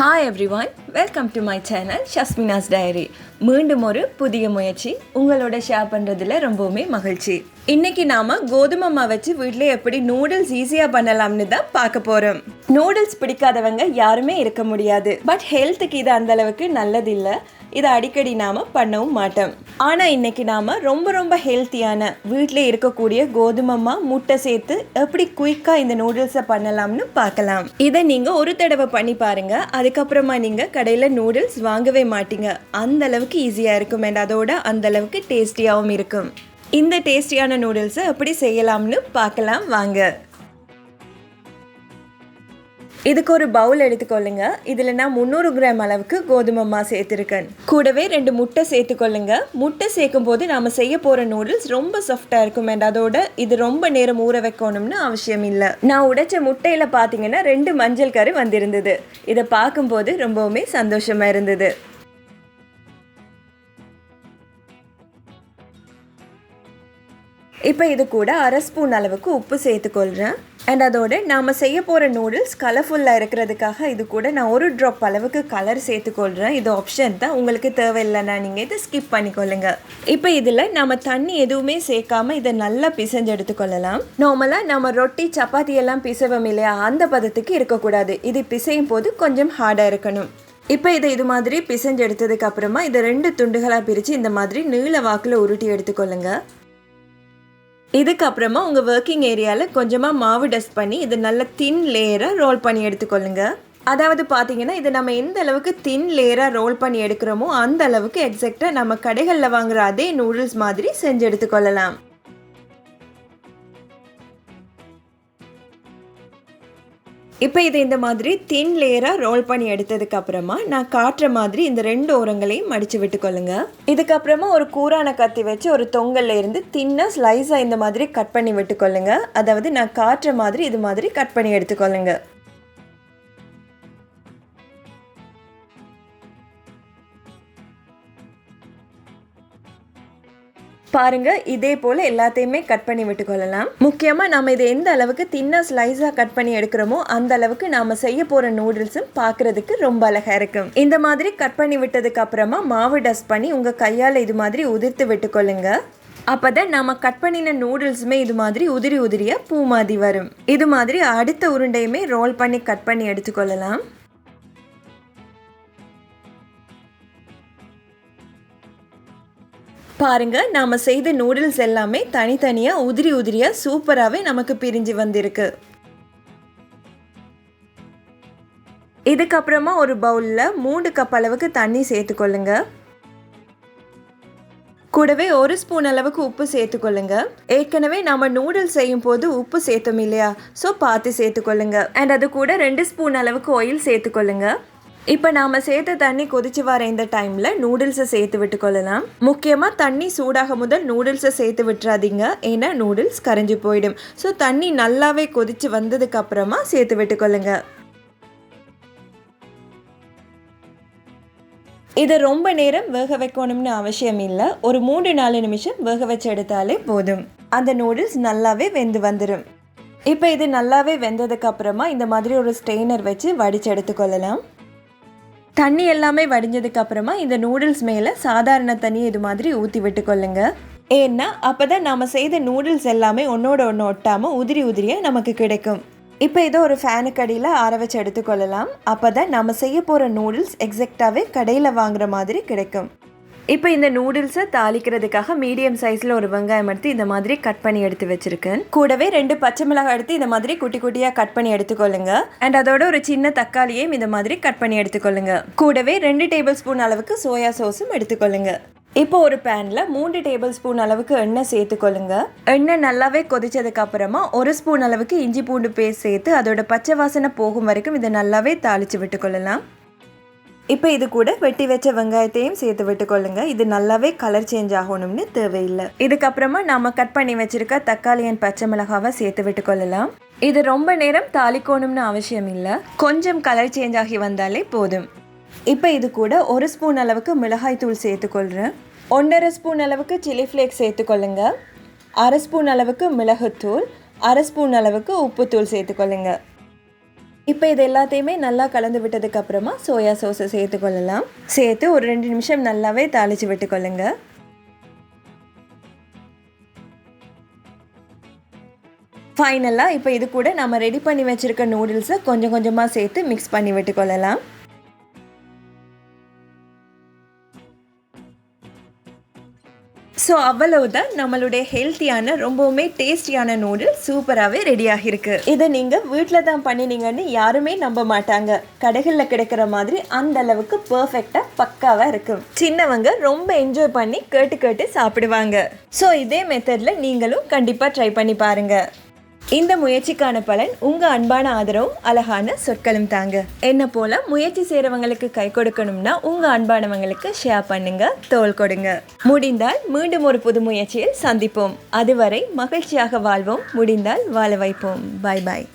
Hi everyone welcome to my channel Shasmina's diary மீண்டும் ஒரு புதிய முயற்சி உங்களோட ஷேர் பண்ணுறதுல ரொம்பவுமே மகிழ்ச்சி. இன்னைக்கு நாம கோதுமை மாவு வச்சு வீட்டில் எப்படி நூடுல்ஸ் ஈஸியாக பண்ணலாம்னு தான் பார்க்க போகிறோம் நூடுல்ஸ் பிடிக்காதவங்க யாருமே இருக்க முடியாது. பட் ஹெல்த்துக்கு இது அந்த அளவுக்கு நல்லதில்லை இதை அடிக்கடி நாம பண்ணவும் மாட்டோம். ஆனால் இன்னைக்கு நாம ரொம்ப ரொம்ப ஹெல்த்தியான வீட்டில் இருக்கக்கூடிய கோதுமை மா முட்டை சேர்த்து எப்படி குயிக்காக இந்த நூடுல்ஸை பண்ணலாம்னு பார்க்கலாம். இதை நீங்கள் ஒரு தடவை பண்ணி பாருங்க. அதுக்கப்புறமா நீங்கள் கடையில் நூடுல்ஸ் வாங்கவே மாட்டீங்க. அந்த அளவுக்கு ஈஸியாக இருக்கும் அண்ட் அதோட அந்த அளவுக்கு டேஸ்டியாகவும் இருக்கும். இந்த டேஸ்டியான நூடுல்ஸை எப்படி செய்யலாம்னு பார்க்கலாம் வாங்க. இதுக்கு ஒரு பவுல் எடுத்துக்கொள்ளுங்க. இதில் நான் முந்நூறு கிராம் அளவுக்கு கோதுமை மா சேர்த்துருக்கேன். கூடவே ரெண்டு முட்டை சேர்த்துக்கொள்ளுங்க. முட்டை சேர்க்கும் போது நாம் செய்ய போகிற நூடுல்ஸ் ரொம்ப சாஃப்டாக இருக்கும் அண்ட் அதோட இது ரொம்ப நேரம் ஊற வைக்கணும்னு அவசியம் இல்லை. நான் உடைச்ச முட்டையில் பார்த்தீங்கன்னா ரெண்டு மஞ்சள் கரு வந்திருந்தது. இதை பார்க்கும்போது ரொம்பவுமே சந்தோஷமாக இருந்தது. இப்போ இது கூட அரை ஸ்பூன் அளவுக்கு உப்பு சேர்த்துக்கொள்கிறேன் அண்ட் அதோட நாம் செய்ய போகிற நூடுல்ஸ் கலர்ஃபுல்லாக இருக்கிறதுக்காக இது கூட நான் ஒரு ட்ராப் அளவுக்கு கலர் சேர்த்துக்கொள்கிறேன் இது ஆப்ஷன் தான். உங்களுக்கு தேவையில்லைன்னா நீங்கள் இதை ஸ்கிப் பண்ணிக்கொள்ளுங்க. இப்போ இதில் நம்ம தண்ணி எதுவுமே சேர்க்காம இதை நல்லா பிசைஞ்சு எடுத்துக்கொள்ளலாம். நார்மலாக நம்ம ரொட்டி சப்பாத்தி எல்லாம் பிசைவோம் இல்லையா? அந்த பதத்துக்கு இருக்கக்கூடாது. இது பிசையும் போது கொஞ்சம் ஹார்டாக இருக்கணும். இப்போ இதை இது மாதிரி பிசைஞ்சு எடுத்ததுக்கு அப்புறமா இதை ரெண்டு துண்டுகளாக பிரித்து இந்த மாதிரி நீள வாக்கில் உருட்டி எடுத்துக்கொள்ளுங்க. இதுக்கப்புறமா உங்கள் ஒர்க்கிங் ஏரியாவில் கொஞ்சமாக மாவு டஸ்ட் பண்ணி இது நல்ல தின் லேயராக ரோல் பண்ணி எடுத்துக்கொள்ளுங்க. அதாவது பார்த்தீங்கன்னா இது நம்ம எந்த அளவுக்கு தின் லேயராக ரோல் பண்ணி எடுக்கிறோமோ அந்த அளவுக்கு எக்ஸாக்டாக நம்ம கடைகளில் வாங்குற அதே நூடுல்ஸ் மாதிரி செஞ்சு எடுத்துக்கொள்ளலாம். இப்போ இது இந்த மாதிரி தின் லேயராக ரோல் பண்ணி எடுத்ததுக்கு அப்புறமா நான் காட்டுற மாதிரி இந்த ரெண்டு ஓரங்களையும் மடித்து விட்டுக்கொள்ளுங்க. இதுக்கப்புறமா ஒரு கூரான கத்தி வச்சு ஒரு தொங்கல்ல இருந்து தின்னாக ஸ்லைஸாக இந்த மாதிரி கட் பண்ணி விட்டுக்கொள்ளுங்க. அதாவது நான் காட்டுற மாதிரி இது மாதிரி கட் பண்ணி எடுத்துக்கொள்ளுங்க. பாருங்கள் இதே போல் எல்லாத்தையுமே கட் பண்ணி விட்டுக்கொள்ளலாம். முக்கியமாக நம்ம இதை எந்த அளவுக்கு தின்ன ஸ்லைஸாக கட் பண்ணி எடுக்கிறோமோ அந்த அளவுக்கு நாம் செய்ய போகிற நூடுல்ஸும் பார்க்கறதுக்கு ரொம்ப அழகாக இருக்கும். இந்த மாதிரி கட் பண்ணி விட்டதுக்கு அப்புறமா மாவு டஸ்ட் பண்ணி உங்கள் கையால் இது மாதிரி உதிர்த்து விட்டுக்கொள்ளுங்க. அப்பதான் நம்ம கட் பண்ணின நூடுல்ஸுமே இது மாதிரி உதிரி உதிரியாக பூ மாதிரி வரும். இது மாதிரி அடுத்த உருண்டையுமே ரோல் பண்ணி கட் பண்ணி எடுத்துக்கொள்ளலாம். பாருங்கள் நாம செய்த நூடுல்ஸ் எல்லாமே தனித்தனியாக உதிரி உதிரியாக சூப்பராகவே நமக்கு பிரிஞ்சு வந்திருக்கு. இதுக்கப்புறமா ஒரு பவுலில் மூணு கப் அளவுக்கு தண்ணி சேர்த்துக்கொள்ளுங்க. கூடவே ஒரு ஸ்பூன் அளவுக்கு உப்பு சேர்த்துக்கொள்ளுங்க. ஏற்கனவே நம்ம நூடுல்ஸ் செய்யும் போது உப்பு சேர்த்தோம் இல்லையா? ஸோ பார்த்து சேர்த்துக்கொள்ளுங்க. அண்ட் அது கூட ரெண்டு ஸ்பூன் அளவுக்கு ஆயில் சேர்த்துக்கொள்ளுங்க. இப்போ நாம் சேர்த்த தண்ணி கொதிச்சு வர இந்த டைமில் நூடுல்ஸை சேர்த்து விட்டுக்கொள்ளலாம். முக்கியமாக தண்ணி சூடாக முதல் நூடுல்ஸை சேர்த்து விட்டுறாதீங்க. ஏன்னா நூடுல்ஸ் கரைஞ்சி போயிடும். ஸோ தண்ணி நல்லாவே கொதிச்சு வந்ததுக்கு அப்புறமா சேர்த்து விட்டுக்கொள்ளுங்க. இதை ரொம்ப நேரம் வேக வைக்கணும்னு அவசியம் இல்லை. ஒரு மூணு நாலு நிமிஷம் வேக வச்சு எடுத்தாலே போதும். அந்த நூடுல்ஸ் நல்லாவே வெந்து வந்துடும் இப்போ இது நல்லாவே வெந்ததுக்கு அப்புறமா இந்த மாதிரி ஒரு ஸ்ட்ரெயினர் வச்சு வடிச்சு எடுத்துக்கொள்ளலாம். தண்ணி எல்லாமே வடிஞ்சதுக்கு அப்புறமா இந்த நூடுல்ஸ் மேலே சாதாரண தண்ணி இது மாதிரி ஊற்றி விட்டுக்கொள்ளுங்க ஏன்னா அப்போ தான் நாம் செய்த நூடுல்ஸ் எல்லாமே ஒன்றோட ஒன்று ஒட்டாமல் உதிரி உதிரியாக நமக்கு கிடைக்கும். இப்போ ஏதோ ஒரு ஃபேனுக்கு அடியில் ஆற வச்சு எடுத்துக்கொள்ளலாம் அப்போ தான் நம்ம செய்ய போகிற நூடுல்ஸ் எக்ஸாக்டாகவே கடையில் வாங்குற மாதிரி கிடைக்கும். இப்போ இந்த நூடுல்ஸை தாளிக்கிறதுக்காக மீடியம் சைஸில் ஒரு வெங்காயம் எடுத்து இந்த மாதிரி கட் பண்ணி எடுத்து வச்சிருக்கேன். கூடவே ரெண்டு பச்சை மிளகாய் எடுத்து இந்த மாதிரி குட்டி குட்டியாக கட் பண்ணி எடுத்துக்கொள்ளுங்க. அண்ட் அதோட ஒரு சின்ன தக்காளியையும் இந்த மாதிரி கட் பண்ணி எடுத்துக்கொள்ளுங்க. கூடவே ரெண்டு டேபிள் ஸ்பூன் அளவுக்கு சோயா சோஸும் எடுத்துக்கொள்ளுங்க. இப்போ ஒரு பேனில் மூன்று டேபிள் ஸ்பூன் அளவுக்கு எண்ணெய் சேர்த்துக்கொள்ளுங்க. எண்ணெய் நல்லாவே கொதிச்சதுக்கு அப்புறமா ஒரு ஸ்பூன் அளவுக்கு இஞ்சி பூண்டு பேஸ்ட் சேர்த்து அதோட பச்சை வாசனை போகும் வரைக்கும் இதை நல்லாவே தாளித்து விட்டுக்கொள்ளலாம். இப்போ இது கூட வெட்டி வச்ச வெங்காயத்தையும் சேர்த்து விட்டுக்கொள்ளுங்க. இது நல்லாவே கலர் சேஞ்ச் ஆகணும்னு தேவையில்லை. இதுக்கப்புறமா நாம கட் பண்ணி வச்சிருக்க தக்காளி அண்ட் பச்சை மிளகாவை சேர்த்து விட்டுக்கொள்ளலாம். இது ரொம்ப நேரம் தாளிக்கணும்னு அவசியம் இல்லை. கொஞ்சம் கலர் சேஞ்ச் ஆகி வந்தாலே போதும். இப்போ இது கூட ஒரு ஸ்பூன் அளவுக்கு மிளகாய் தூள் சேர்த்துக்கொள்கிறேன் ஒன்றரை ஸ்பூன் அளவுக்கு சில்லி ஃப்ளேக்ஸ் சேர்த்துக்கொள்ளுங்க. அரை ஸ்பூன் அளவுக்கு மிளகுத்தூள். அரை ஸ்பூன் அளவுக்கு உப்புத்தூள் சேர்த்துக்கொள்ளுங்க. இப்போ இது எல்லாத்தையுமே நல்லா கலந்து விட்டதுக்கு அப்புறமா சோயா சோஸை சேர்த்து கொள்ளலாம். சேர்த்து ஒரு ரெண்டு நிமிஷம் நல்லாவே தாளித்து விட்டுக்கொள்ளுங்க. ஃபைனலாக இப்போ இது கூட நம்ம ரெடி பண்ணி வச்சுருக்க நூடுல்ஸை கொஞ்சம் கொஞ்சமாக சேர்த்து மிக்ஸ் பண்ணி விட்டுக்கொள்ளலாம். ஸோ அவ்வளவுதான். நம்மளுடைய ஹெல்த்தியான ரொம்பவுமே டேஸ்டியான நூடுல்ஸ் சூப்பராகவே ரெடியாக ஆகிருக்கு இதை நீங்கள் வீட்டில் தான் பண்ணினீங்கன்னு யாருமே நம்ப மாட்டாங்க. கடைகளில் கிடைக்கிற மாதிரி அந்த அளவுக்கு பர்ஃபெக்டாக பக்காவாக இருக்கும் சின்னவங்க ரொம்ப என்ஜாய் பண்ணி கேட்டு கேட்டு சாப்பிடுவாங்க. ஸோ இதே மெத்தடில் நீங்களும் கண்டிப்பாக ட்ரை பண்ணி பாருங்கள் இந்த முயற்சிக்கான பலன் உங்க அன்பான ஆதரவும் அழகான சொற்களும் தாங்க. என்ன போல முயற்சி செய்யறவங்களுக்கு கை கொடுக்கணும்னா உங்க அன்பானவங்களுக்கு ஷேர் பண்ணுங்க தோல் கொடுங்க. முடிந்தால் மீண்டும் ஒரு புது முயற்சியில் சந்திப்போம். அதுவரை மகிழ்ச்சியாக வாழ்வோம். முடிந்தால் வாழ வைப்போம். பாய் பாய்